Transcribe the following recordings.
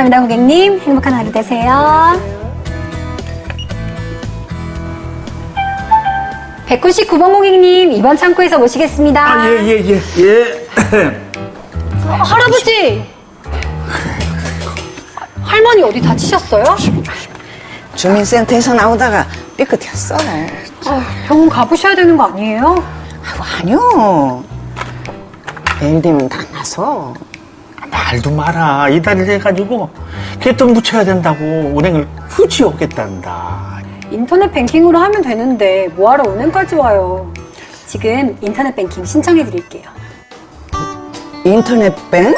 감사합니다, 고객님. 행복한 하루 되세요. 199번 고객님, 이번 창고에서 모시겠습니다. 아, 예, 예, 예, 예. 어, 할아버지! 할머니 어디 다치셨어요? 주민센터에서 나오다가 삐끗했어. 아, 병원 가보셔야 되는 거 아니에요? 아이고, 아니요. 내일 되면 다 나서. 말도 마라. 이달을 해가지고 개돈 붙여야 된다고 은행을 후지 오겠단다. 인터넷 뱅킹으로 하면 되는데 뭐하러 은행까지 와요? 지금 인터넷 뱅킹 신청해 드릴게요. 인터넷 뱅?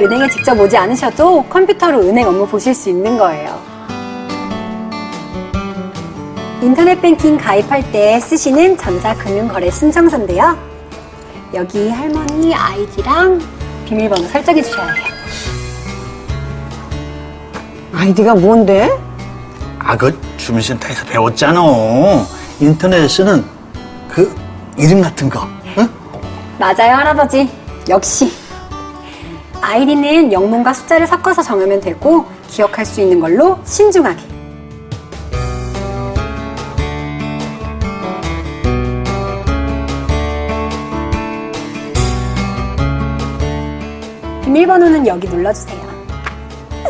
은행에 직접 오지 않으셔도 컴퓨터로 은행 업무 보실 수 있는 거예요. 인터넷 뱅킹 가입할 때 쓰시는 전자금융거래 신청서인데요. 여기 할머니 아이디랑 비밀번호 설정해 주셔야 해요. 아이디가 뭔데? 아, 그 주민센터에서 배웠잖아. 인터넷에 쓰는 그 이름 같은 거. 응? 맞아요, 할아버지. 역시. 아이디는 영문과 숫자를 섞어서 정하면 되고 기억할 수 있는 걸로 신중하게. 비밀번호는 여기 눌러주세요.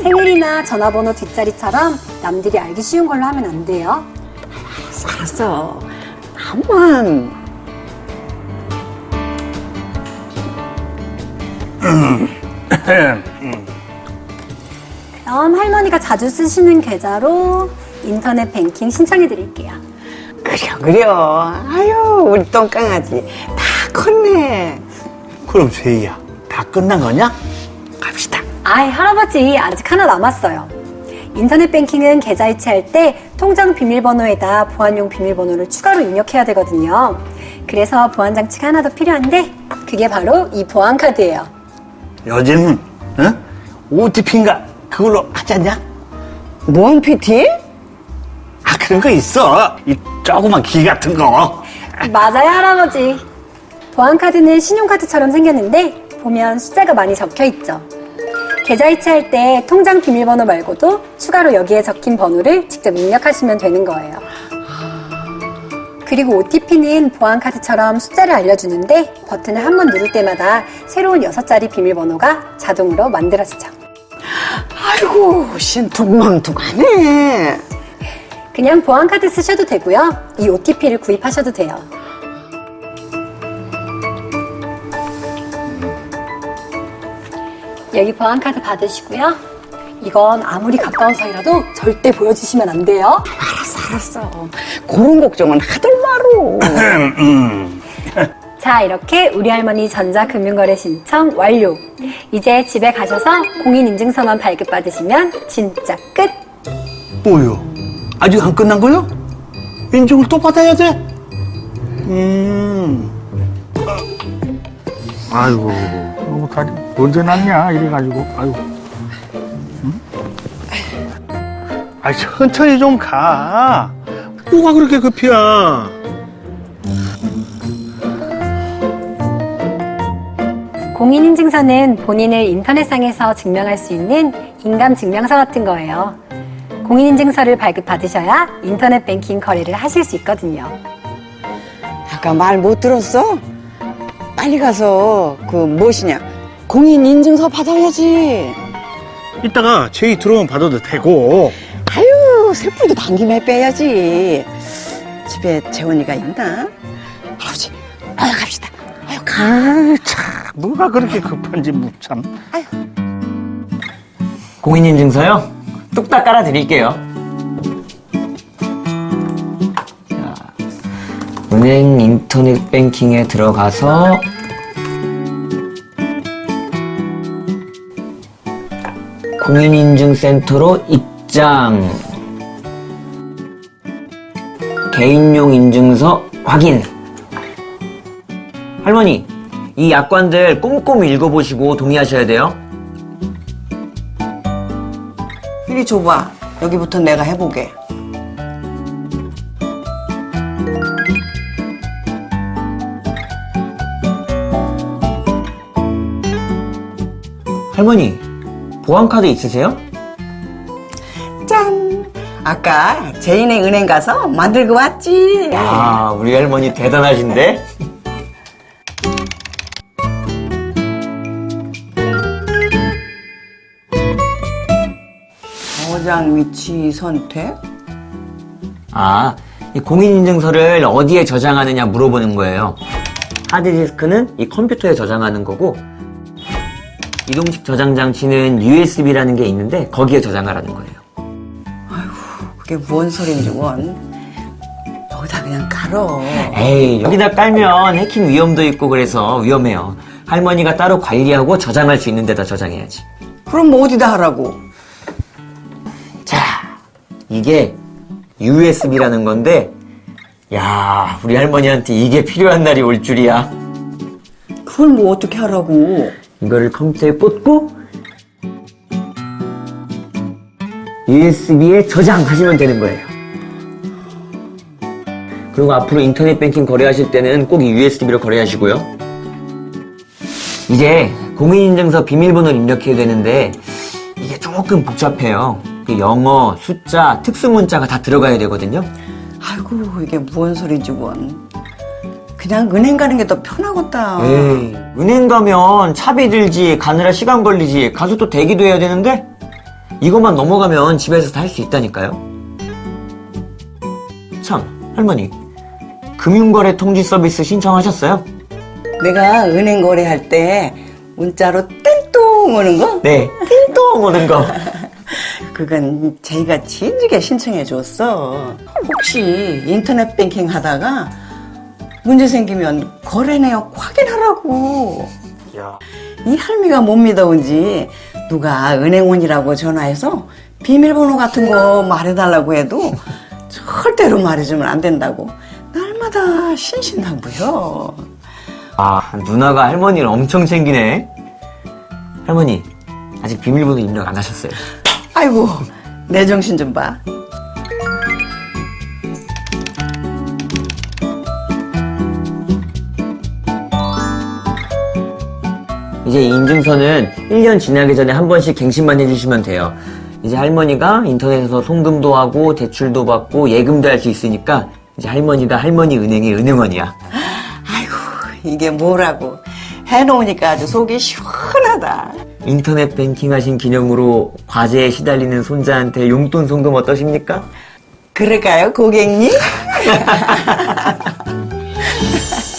생일이나 전화번호 뒷자리처럼 남들이 알기 쉬운 걸로 하면 안 돼요. 알았어. 나만. 그럼 할머니가 자주 쓰시는 계좌로 인터넷 뱅킹 신청해 드릴게요. 그려, 그려. 아유, 우리 똥강아지. 다 컸네. 그럼 세희야, 다 끝난 거냐? 아이, 할아버지, 아직 하나 남았어요. 인터넷 뱅킹은 계좌 이체할 때 통장 비밀번호에다 보안용 비밀번호를 추가로 입력해야 되거든요. 그래서 보안 장치가 하나 더 필요한데 그게 바로 이 보안 카드예요. 요즘은, 응? OTP인가? 그걸로 하지 않냐? 뭔 PT? 아, 그런 거 있어. 이 조그만 기 같은 거. 맞아요, 할아버지. 보안 카드는 신용카드처럼 생겼는데 보면 숫자가 많이 적혀 있죠. 계좌 이체 할 때 통장 비밀번호 말고도 추가로 여기에 적힌 번호를 직접 입력하시면 되는 거예요. 그리고 OTP는 보안카드처럼 숫자를 알려주는데 버튼을 한 번 누를 때마다 새로운 6자리 비밀번호가 자동으로 만들어지죠. 아이고, 신통망통하네. 그냥 보안카드 쓰셔도 되고요. 이 OTP를 구입하셔도 돼요. 여기 보안 카드 받으시고요. 이건 아무리 가까운 사이라도 절대 보여주시면 안 돼요. 알았어, 알았어. 그런 걱정은 하들마로. 자, 이렇게 우리 할머니 전자금융거래 신청 완료. 이제 집에 가셔서 공인인증서만 발급받으시면 진짜 끝! 뭐요? 아직 안 끝난 거요? 인증을 또 받아야 돼? 음. 아이고, 너무 다리 언제 났냐? 이래가지고, 아이고. 응? 아, 천천히 좀 가. 뭐가 그렇게 급이야? 공인인증서는 본인을 인터넷상에서 증명할 수 있는 인감증명서 같은 거예요. 공인인증서를 발급받으셔야 인터넷 뱅킹 거래를 하실 수 있거든요. 아까 말 못 들었어? 빨리 가서 그 무엇이냐 공인 인증서 받아야지. 이따가 제이 들어오면 받아도 되고. 아유 쇠불도 당김에 빼야지. 집에 재원이가 있나? 아버지, 아유 갑시다. 아유 가. 아이, 참, 뭐가 그렇게 급한지 뭐 참. 공인인증서요? 뚝딱 깔아드릴게요. 은행 인터넷 뱅킹에 들어가서 공인인증센터로 입장. 개인용 인증서 확인. 할머니, 이 약관들 꼼꼼히 읽어보시고 동의하셔야 돼요. 이리 줘봐. 여기부터 내가 해보게. 할머니, 보안카드 있으세요? 짠! 아까 제인의 은행 가서 만들고 왔지. 아, 우리 할머니 대단하신데? 저장 위치 선택? 아, 이 공인인증서를 어디에 저장하느냐 물어보는 거예요. 하드디스크는 이 컴퓨터에 저장하는 거고, 이동식 저장 장치는 USB라는 게 있는데, 거기에 저장하라는 거예요. 그게 뭔 소린지 원. 여기다 그냥 갈어. 에이, 여기다 깔면 해킹 위험도 있고 그래서 위험해요. 할머니가 따로 관리하고 저장할 수 있는 데다 저장해야지. 그럼 뭐 어디다 하라고? 자, 이게 USB라는 건데, 야, 우리 할머니한테 이게 필요한 날이 올 줄이야. 그걸 뭐 어떻게 하라고? 이거를 컴퓨터에 꽂고, USB에 저장하시면 되는 거예요. 그리고 앞으로 인터넷 뱅킹 거래하실 때는 꼭이 USB로 거래하시고요. 이제 공인인증서 비밀번호를 입력해야 되는데, 이게 조금 복잡해요. 그 영어, 숫자, 특수문자가 다 들어가야 되거든요. 아이고 이게 뭔 소린지 원. 그냥 은행 가는 게 더 편하겠다. 에이, 은행 가면 차비 들지, 가느라 시간 걸리지, 가서 또 대기도 해야 되는데, 이것만 넘어가면 집에서 다 할 수 있다니까요? 참, 할머니, 금융거래 통지 서비스 신청하셨어요? 내가 은행 거래할 때 문자로 땡똥 오는 거? 네, 띵동 오는 거. 그건 저희가 진지게 신청해 줬어. 혹시 인터넷 뱅킹 하다가 문제 생기면 거래 내역 확인하라고. 야. 이 할미가 못 믿어온지 누가 은행원이라고 전화해서 비밀번호 같은 거 말해달라고 해도 절대로 말해주면 안 된다고 날마다 신신당부여. 아, 누나가 할머니를 엄청 챙기네. 할머니, 아직 비밀번호 입력 안 하셨어요. 아이고 내 정신 좀 봐. 이제 인증서는 1년 지나기 전에 한 번씩 갱신만 해주시면 돼요. 이제 할머니가 인터넷에서 송금도 하고 대출도 받고 예금도 할 수 있으니까 이제 할머니가 할머니 은행의 은행원이야. 아이고 이게 뭐라고 해놓으니까 아주 속이 시원하다. 인터넷 뱅킹 하신 기념으로 과제에 시달리는 손자한테 용돈 송금 어떠십니까? 그럴까요 고객님?